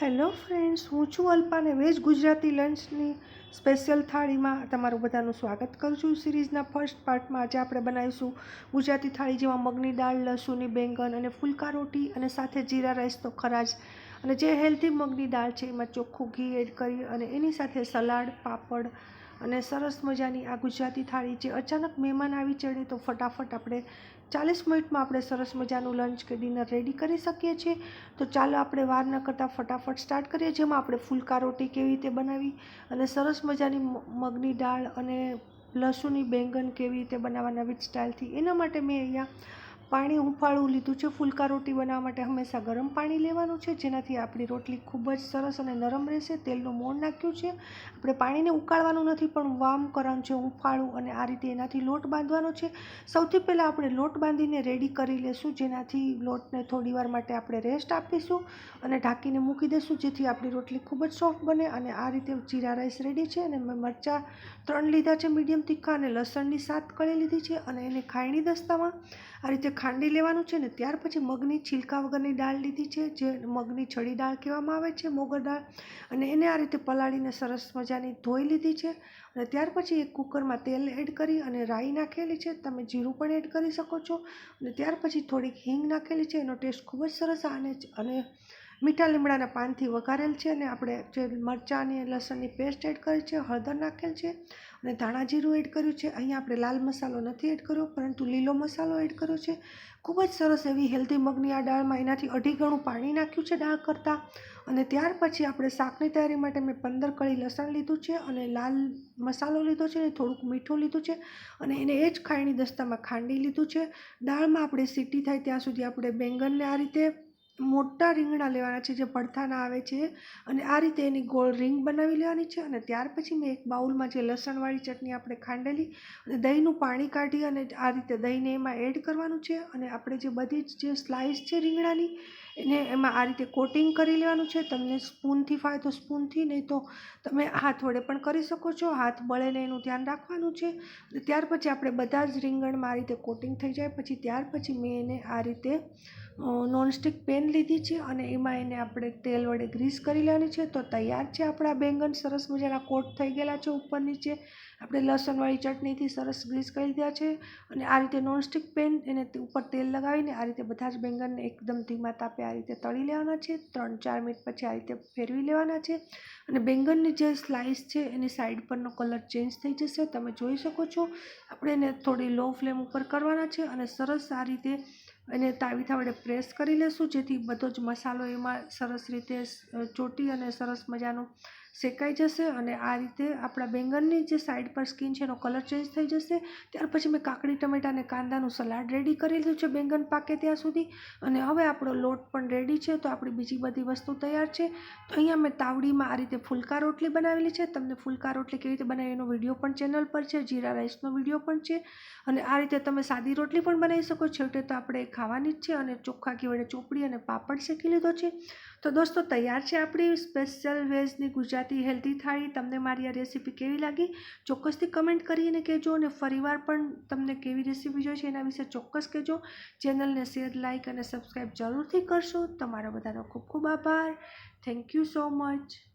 Hello friends, હું છું અલ્પાને વેજ ગુજરાતી લંચની સ્પેશિયલ થાળીમાં તમારું બધાનું સ્વાગત કરું છું. સિરીઝના ફર્સ્ટ પાર્ટમાં આજે આપણે બનાવીશું ગુજરાતી થાળી જેમાં મગની દાળ, લસુની બેંગન અને ફુલકા રોટી અને સાથે જીરા રાઈસ તો ખરા જ. અને જે હેલ્ધી મગની દાળ છે, એમાં ચોખ્ખું ઘી એડ કરી અને એની સાથે સલાડ, પાપડ અને સરસ મજાની આ ગુજરાતી થાળી છે અચાનક મહેમાન આવી ચડે તો ફટાફટ આપણે ચાલીસ મિનિટમાં આપણે સરસ મજાનું લંચ કે ડિનર રેડી કરી શકીએ છીએ. તો ચાલો આપણે વાર ન કરતાં ફટાફટ સ્ટાર્ટ કરીએ, જેમાં આપણે ફુલકા રોટી કેવી રીતે બનાવી અને સરસ મજાની મગની દાળ અને લસુની બેંગન કેવી રીતે બનાવવાના વિથ સ્ટાઇલથી એના માટે મેં અહીંયા પાણી હુંફાળું લીધું છે. ફુલકા રોટી બનાવવા માટે હંમેશા ગરમ પાણી લેવાનું છે. જેનાથી આપણી રોટલી ખૂબ જ સરસ અને નરમ રહેશે. તેલનું મોણ નાખ્યું છે. આપણે પાણીને ઉકાળવાનું નથી, પણ વામ કરવાનું છે હુંફાળું અને આ રીતે એનાથી લોટ બાંધવાનો છે. સૌથી પહેલાં આપણે લોટ બાંધીને રેડી કરી લેશું. જેનાથી લોટને થોડી વાર માટે આપણે રેસ્ટ આપીશું અને ઢાંકીને મૂકી દઈશું જેથી આપણી રોટલી ખૂબ જ સોફ્ટ બને. અને આ રીતે જીરા રાઈસ રેડી છે અને મેં મરચાં ત્રણ લીધા છે, મીડિયમ તીખા અને લસણની સાત કળી લીધી છે અને એને ખાયણી દસ્તામાં આ રીતે ખાંડી લેવાનું છે ને, ત્યાર પછી મગની છિલકા વગરની દાળ લીધી છે, જે મગની છડી દાળ કહેવામાં આવે છે, મોગર દાળ. અને એને આ રીતે પલાળીને સરસ મજાની ધોઈ લીધી છે. અને ત્યાર પછી એક કુકરમાં તેલ એડ કરી અને રાઈ નાખેલી છે. તમે જીરું પણ એડ કરી શકો છો. અને ત્યાર પછી થોડીક હિંગ નાખેલી છે. એનો ટેસ્ટ ખૂબ જ સરસ આને અને મીઠા લીમડાના પાનથી વઘારેલ છે અને આપણે જે મરચાં અને લસણની પેસ્ટ એડ કરી છે, હળદર નાખેલ છે અને ધાણા જીરું એડ કર્યું છે. અહીંયા આપણે લાલ મસાલો નથી એડ કર્યો, પરંતુ લીલો મસાલો એડ કર્યો છે. ખૂબ જ સરસ એવી હેલ્ધી મગની આ દાળમાં એનાથી અઢી ગણું પાણી નાખ્યું છે દાળ કરતાં. અને ત્યાર પછી આપણે શાકની તૈયારી માટે મેં પંદર કળી લસણ લીધું છે અને લાલ મસાલો લીધો છે અને થોડુંક મીઠું લીધું છે અને એને એ જ ખાયણી દસ્તામાં ખાંડી લીધું છે. દાળમાં આપણે સીટી થાય ત્યાં સુધી આપણે બેંગનને આ રીતે મોટા રીંગણા લેવાના છે જે ભડથાના આવે છે અને આ રીતે એની ગોળ રીંગ બનાવી લેવાની છે અને ત્યાર પછી મેં એક બાઉલમાં જે લસણવાળી ચટણી આપણે ખાંડેલી અને દહીંનું પાણી કાઢી અને આ રીતે દહીંને એમાં એડ કરવાનું છે અને આપણે જે બધી જ જે સ્લાઇસ છે રીંગણાની, એને એમાં આ રીતે કોટિંગ કરી લેવાનું છે. તમને સ્પૂનથી ફાવે તો સ્પૂનથી નહીં તો તમે હાથ વડે પણ કરી શકો છો. હાથ બળે ને એનું ધ્યાન રાખવાનું છે. ત્યાર પછી આપણે બધા જ રીંગણમાં આ રીતે કોટિંગ થઈ જાય. પછી ત્યાર પછી મેં એને આ રીતે નોનસ્ટિક પેન લીધી છે અને એમાં એને આપણે તેલ વડે ગ્રીસ કરી લેવાની છે. તો તૈયાર છે આપણા બેંગન. સરસ મજાના કોટ થઈ ગયેલા છે ઉપર નીચે. આપણે લસણવાળી ચટણીથી સરસ ગ્રીસ કરી દીધા છે અને આ રીતે નોનસ્ટિક પેન એને ઉપર તેલ લગાવીને આ રીતે બધા જ બેંગનને એકદમ ધીમા તાપે આ રીતે તળી લેવાના છે. ત્રણ ચાર મિનિટ પછી આ રીતે ફેરવી લેવાના છે અને બેંગનની જે સ્લાઇસ છે એની સાઈડ પરનો કલર ચેન્જ થઈ જશે. તમે જોઈ શકો છો. આપણે એને થોડી લો ફ્લેમ ઉપર કરવાના છે અને સરસ આ રીતે અને તાવીથા વડે પ્રેસ કરી લેશું, જેથી બધો જ મસાલો એમાં સરસ રીતે ચોટી અને સરસ મજાનું શેકાઈ જશે અને આ રીતે આપણા બેંગનની જે સાઈડ પર સ્કીન છે એનો કલર ચેન્જ થઈ જશે. ત્યાર પછી મેં કાકડી, ટમેટા અને કાંદાનું સલાડ રેડી કરી લીધું છે બેંગન પાકે ત્યાં સુધી. અને હવે આપણો લોટ પણ રેડી છે તો આપણી બીજી બધી વસ્તુ તૈયાર છે. તો અહીંયા મેં તાવડીમાં આ રીતે ફુલકા રોટલી બનાવેલી છે. તમને ફુલકા રોટલી કેવી રીતે બનાવી એનો વીડિયો પણ ચેનલ પર છે. જીરા રાઈસનો વીડિયો પણ છે. અને આ રીતે તમે સાદી રોટલી પણ બનાવી શકો. છેવટે તો આપણે ખાવાની જ છે અને ચોખ્ખા વડે ચોપડી અને પાપડ શેકી લીધો છે. તો દોસ્તો, તૈયાર છે આપણી સ્પેશિયલ વેજની ગુજરાતી હેલ્ધી થાળી. તમને મારી આ રેસીપી કેવી લાગી? ચોક્કસથી કમેન્ટ કરીને કહેજો અને ફરીવાર પણ તમને કેવી રેસીપી જોઈએ છે એના વિશે ચોક્કસ કહેજો. ચેનલને શેર લાઇક અને સબસ્ક્રાઈબ જરૂરથી કરશો. તમારા બધાનો ખૂબ ખૂબ આભાર. Thank you so much